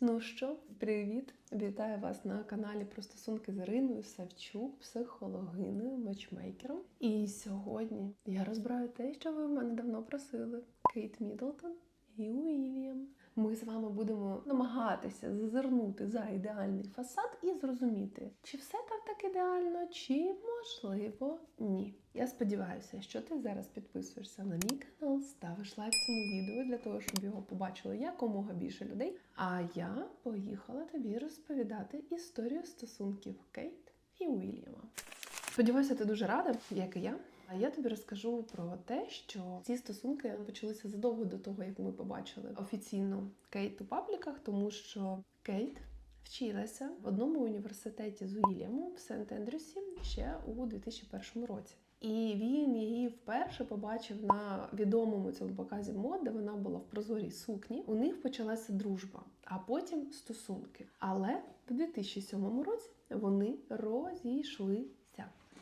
Ну що, привіт! Вітаю вас на каналі про стосунки з Іриною Савчук, психологиною, матчмейкером. І сьогодні я розбираю те, що ви в мене давно просили: Кейт Мідлтон і Уільям. Ми з вами будемо намагатися зазирнути за ідеальний фасад і зрозуміти, чи все там так ідеально, чи можливо ні. Я сподіваюся, що ти зараз підписуєшся на мій канал, ставиш лайк цьому відео для того, щоб його побачило якомога більше людей. А я поїхала тобі розповідати історію стосунків Кейт і Уільяма. Сподіваюся, ти дуже рада, як і я. А я тобі розкажу про те, що ці стосунки почалися задовго до того, як ми побачили офіційно Кейт у пабліках, тому що Кейт вчилася в одному університеті з Уільямом в Сент-Ендрюсі ще у 2001 році. І він її вперше побачив на відомому цьому показі мод, де вона була в прозорій сукні. У них почалася дружба, а потім стосунки. Але в 2007 році вони розійшлися.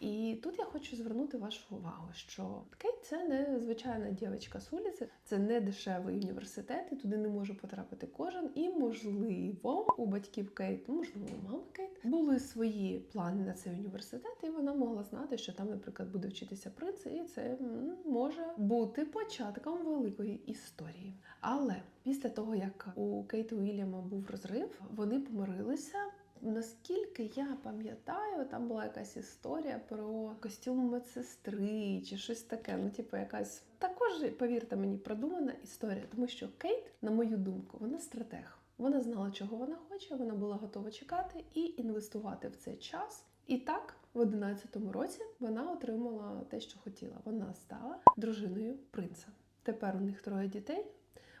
І тут я хочу звернути вашу увагу, що Кейт це не звичайна дівчинка з вулиці, це не дешевий університет, і туди не може потрапити кожен. І можливо, у батьків Кейт, можливо, у мами Кейт були свої плани на цей університет, і вона могла знати, що там, наприклад, буде вчитися принц, і це може бути початком великої історії. Але після того, як у Кейт Уільяма був розрив, вони помирилися. Наскільки я пам'ятаю, там була якась історія про костюм медсестри чи щось таке. Ну, типу, якась також, повірте мені, продумана історія, тому що Кейт, на мою думку, вона стратег. Вона знала, чого вона хоче, вона була готова чекати і інвестувати в цей час. І так, в 11-му році вона отримала те, що хотіла. Вона стала дружиною принца. Тепер у них троє дітей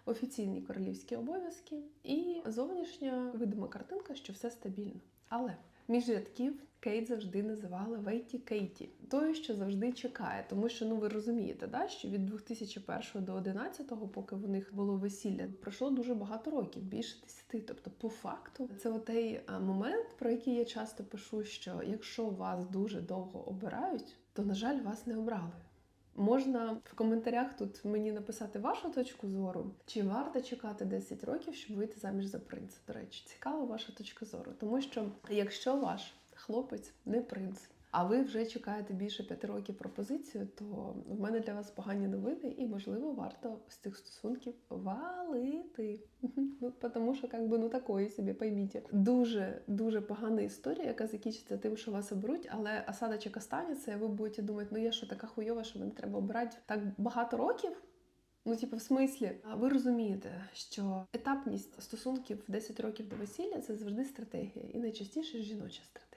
офіційні королівські обов'язки і зовнішня видима картинка, що все стабільно. Але між рядків Кейт завжди називала Вейті Кейті, тою, що завжди чекає, тому що ну ви розумієте, да, що від 2001 до 2011, поки в них було весілля, пройшло дуже багато років, більше десяти. Тобто, по факту, це отей момент, про який я часто пишу: що якщо вас дуже довго обирають, то на жаль, вас не обрали. Можна в коментарях тут мені написати вашу точку зору, чи варто чекати 10 років, щоб вийти заміж за принца. До речі, цікава ваша точка зору, тому що якщо ваш хлопець не принц, а ви вже чекаєте більше п'яти років пропозицію, то в мене для вас погані новини, і можливо варто з цих стосунків валити. Ну тому що як би ну такої собі пойміть. Дуже дуже погана історія, яка закінчиться тим, що вас оберуть, але осадочок останеться, і ви будете думати, ну я що така хуйова, що мене треба обирати так багато років. Ну, типу, в смислі, а ви розумієте, що етапність стосунків 10 років до весілля це завжди стратегія, і найчастіше жіноча стратегія,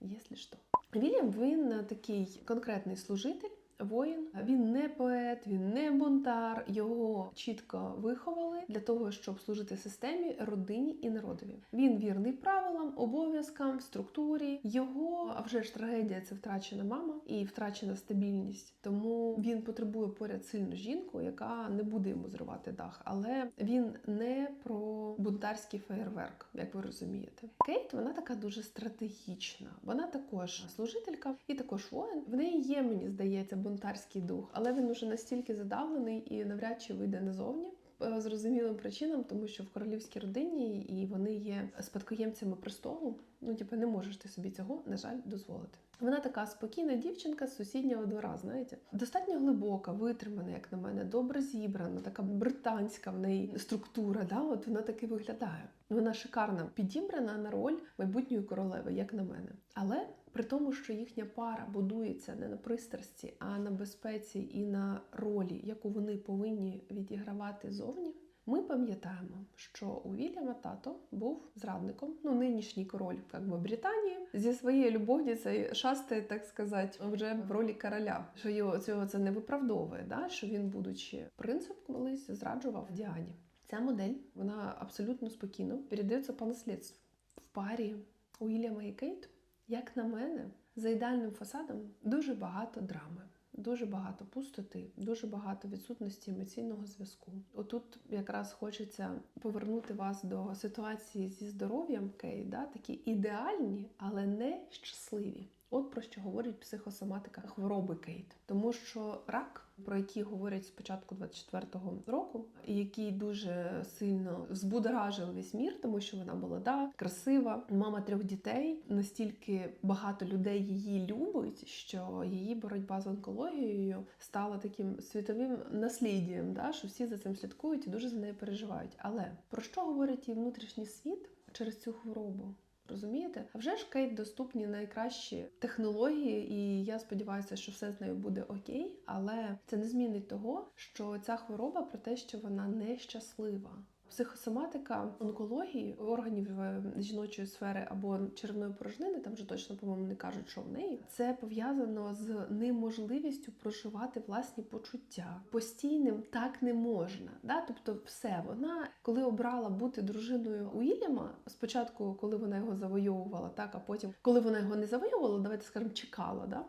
якщо что. Вільям він такий конкретний служитель. Воїн, він не поет, він не бунтар. Його чітко виховали для того, щоб служити системі, родині і народові. Він вірний правилам, обов'язкам, структурі. Його а вже ж трагедія це втрачена мама і втрачена стабільність. Тому він потребує поряд сильну жінку, яка не буде йому зривати дах. Але він не про бунтарський феєрверк, як ви розумієте. Кейт вона така дуже стратегічна. Вона також служителька і також воїн. В неї є, мені здається, бунтарський дух, але він уже настільки задавлений і навряд чи вийде назовні. По зрозумілим причинам, тому що в королівській родині і вони є спадкоємцями престолу. Ну, типу, не можеш ти собі цього, на жаль, дозволити. Вона така спокійна дівчинка з сусіднього двора, знаєте, достатньо глибока, витримана, як на мене, добре зібрана, така британська в неї структура. Да? От вона таки виглядає. Вона шикарно підібрана на роль майбутньої королеви, як на мене. Але при тому, що їхня пара будується не на пристрасті, а на безпеці і на ролі, яку вони повинні відігравати зовні. Ми пам'ятаємо, що у Вільяма тато був зрадником, ну нинішній король як би, Британії зі своєю любовницею шастає, так сказати, вже в ролі короля. Що його цього це не виправдовує, да? що він, будучи принцем, колись зраджував Діані. Ця модель вона абсолютно спокійно передається по наслідству. В парі Уільяма і Кейт, як на мене, за ідеальним фасадом дуже багато драми. Дуже багато пустоти, дуже багато відсутності емоційного зв'язку. Отут якраз хочеться повернути вас до ситуації зі здоров'ям Кей, да, такі ідеальні, але не щасливі. От про що говорить психосоматика хвороби Кейт, тому що рак, про який говорять з початку 24-го року, і який дуже сильно збудоражив весь мір, тому що вона молода, красива, мама трьох дітей. Настільки багато людей її любить, що її боротьба з онкологією стала таким світовим насліддям, да, що всі за цим слідкують і дуже за нею переживають. Але про що говорить її внутрішній світ через цю хворобу? Розумієте? А вже ж Кейт доступні найкращі технології, і я сподіваюся, що все з нею буде окей. Але це не змінить того, що ця хвороба про те, що вона нещаслива. Психосоматика онкології органів е, жіночої сфери або черевної порожнини, там вже точно по-моєму не кажуть, що в неї це пов'язано з неможливістю проживати власні почуття. Постійним так не можна. Да? Тобто, все вона, коли обрала бути дружиною Уільяма, спочатку, коли вона його завойовувала, так а потім, коли вона його не завойовувала, давайте скажемо, чекала. Да?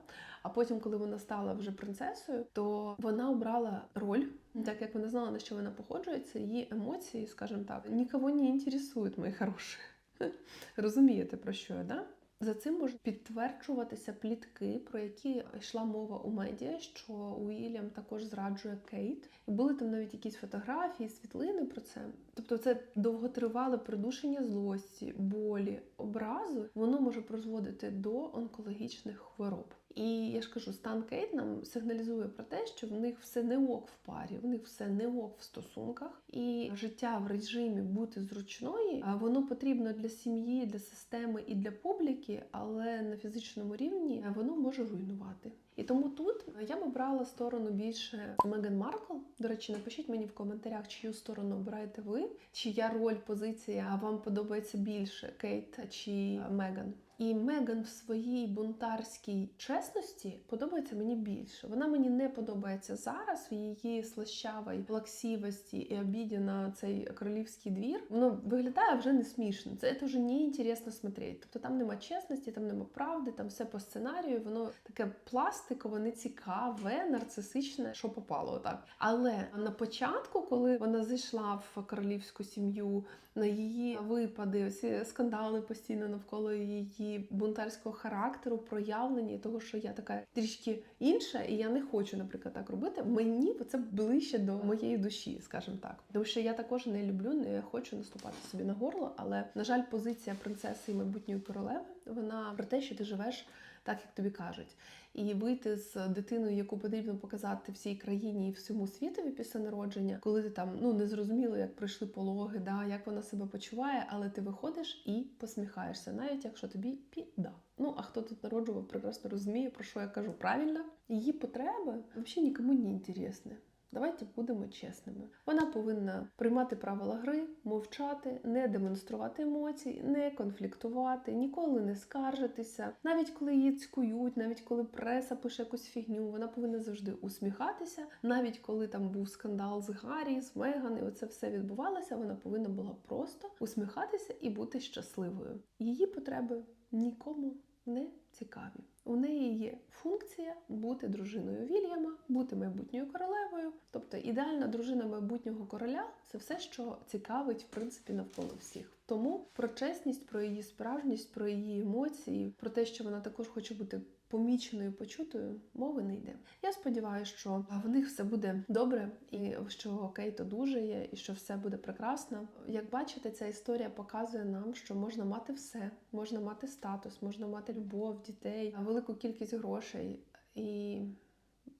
А потім, коли вона стала вже принцесою, то вона обрала роль, так як вона знала, на що вона походжується, її емоції, скажімо так, нікого не інтересують, мої хороші. Розумієте, про що я, да? За цим можуть підтверджуватися плітки, про які йшла мова у медіа, що Уільям також зраджує Кейт, і були там навіть якісь фотографії, світлини про це. Тобто, це довготривале придушення злості, болі, образу, воно може призводити до онкологічних хвороб. І я ж кажу, стан Кейт нам сигналізує про те, що в них все не ок в парі, в них все не ок в стосунках, і життя в режимі бути зручної, воно потрібно для сім'ї, для системи і для публіки, але на фізичному рівні воно може руйнувати. І тому тут я б обрала сторону більше Меган Маркл. До речі, напишіть мені в коментарях, чию сторону обираєте ви, чия роль, позиція вам подобається більше Кейт чи Меган. І Меган в своїй бунтарській чесності подобається мені більше. Вона мені не подобається зараз в її слащавій плаксивості і обіді на цей королівський двір. Воно виглядає вже не смішно. Це, це вже не інтересно смотреть. Тобто там нема чесності, там нема правди, там все по сценарію. Воно таке пластикове, нецікаве, нарцисичне, що попало так. Але на початку, коли вона зайшла в королівську сім'ю, на її випади, всі скандали постійно навколо її бунтарського характеру, проявлення того, що я така трішки інша, і я не хочу, наприклад, так робити. Мені це ближче до моєї душі, скажімо так. Тому що я також не люблю, не хочу наступати собі на горло. Але на жаль, позиція принцеси і майбутньої королеви вона про те, що ти живеш так, як тобі кажуть. І вийти з дитиною, яку потрібно показати всій країні і всьому світові після народження, коли ти там ну не зрозуміло, як пройшли пологи, да, як вона себе почуває, але ти виходиш і посміхаєшся, навіть якщо тобі піда. Ну а хто тут народжував, прекрасно розуміє, про що я кажу правильно. Її потреби взагалі нікому не інтересні. Давайте будемо чесними. Вона повинна приймати правила гри, мовчати, не демонструвати емоцій, не конфліктувати, ніколи не скаржитися. Навіть коли її цькують, навіть коли преса пише якусь фігню, вона повинна завжди усміхатися. Навіть коли там був скандал з Гаррі, з Меган, і оце все відбувалося, вона повинна була просто усміхатися і бути щасливою. Її потреби нікому не цікаві. У неї є функція бути дружиною Вільяма, бути майбутньою королевою. Тобто ідеальна дружина майбутнього короля це все, що цікавить, в принципі, навколо всіх. Тому про чесність, про її справжність, про її емоції, про те, що вона також хоче бути поміченою, почутою, мови не йде. Я сподіваюся, що в них все буде добре, і що Кейт одужає, і що все буде прекрасно. Як бачите, ця історія показує нам, що можна мати все, можна мати статус, можна мати любов, дітей, велику кількість грошей і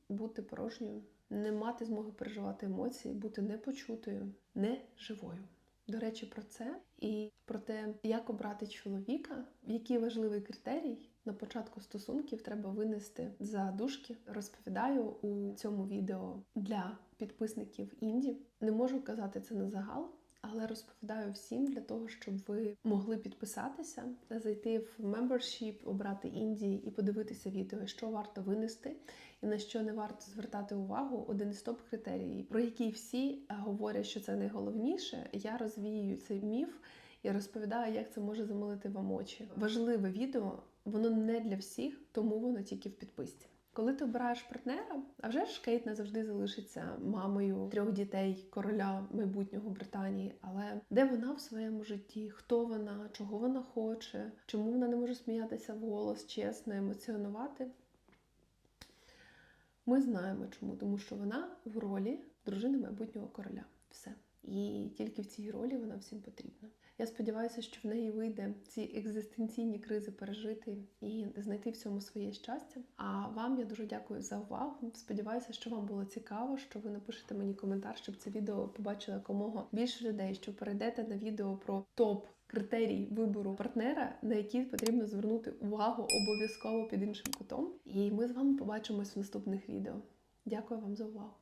бути порожньою, не мати змоги переживати емоції, бути непочутою, не живою. До речі, про це і про те, як обрати чоловіка, який важливий критерій на початку стосунків треба винести за дужки. Розповідаю у цьому відео для підписників інді. Не можу казати це на загал. Але розповідаю всім для того, щоб ви могли підписатися, зайти в membership, обрати Індії і подивитися відео, що варто винести і на що не варто звертати увагу. Один із топ критерій, про які всі говорять, що це найголовніше. Я розвіюю цей міф і розповідаю, як це може замилити вам очі. Важливе відео, воно не для всіх, тому воно тільки в підписці. Коли ти обираєш партнера, а вже ж Кейт не завжди залишиться мамою трьох дітей короля майбутнього Британії. Але де вона в своєму житті? Хто вона, чого вона хоче, чому вона не може сміятися вголос, чесно, емоціонувати? Ми знаємо чому, тому що вона в ролі дружини майбутнього короля. Все. І тільки в цій ролі вона всім потрібна. Я сподіваюся, що в неї вийде ці екзистенційні кризи пережити і знайти в цьому своє щастя. А вам я дуже дякую за увагу. Сподіваюся, що вам було цікаво, що ви напишете мені коментар, щоб це відео побачило якомога більше людей, що перейдете на відео про топ. Критерій вибору партнера, на які потрібно звернути увагу обов'язково під іншим кутом. І ми з вами побачимось в наступних відео. Дякую вам за увагу!